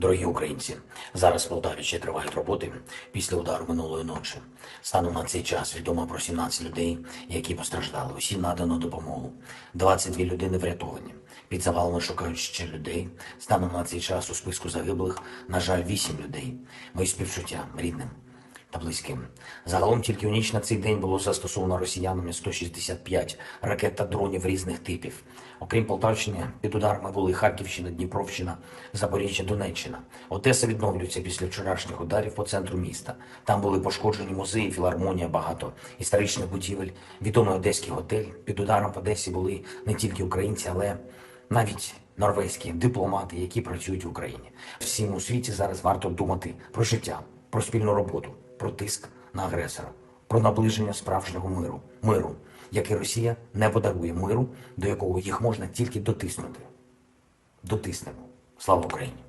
Дорогі українці, зараз в Полтаві ще тривають роботи після удару минулої ночі. Станом на цей час відомо про 17 людей, які постраждали. Усім надано допомогу. 22 людини врятовані. Під завалами шукають ще людей. Станом на цей час у списку загиблих, на жаль, 8 людей. Мої співчуття рідним та близьким. Загалом тільки у ніч на цей день було застосовано росіянами 165 ракет та дронів різних типів. Окрім Полтавщини, під ударами були Харківщина, Дніпровщина, Запоріжжя, Донеччина. Одеса відновлюється після вчорашніх ударів по центру міста. Там були пошкоджені музеї, філармонія, багато історичних будівель. Відомий одеський готель. Під ударом в Одесі були не тільки українці, але навіть норвезькі дипломати, які працюють в Україні. Всім у світі зараз варто думати про життя, про спільну роботу, про тиск на агресора, про наближення справжнього миру, миру, який Росія не подарує миру, до якого їх можна тільки дотиснути. Дотиснемо. Слава Україні!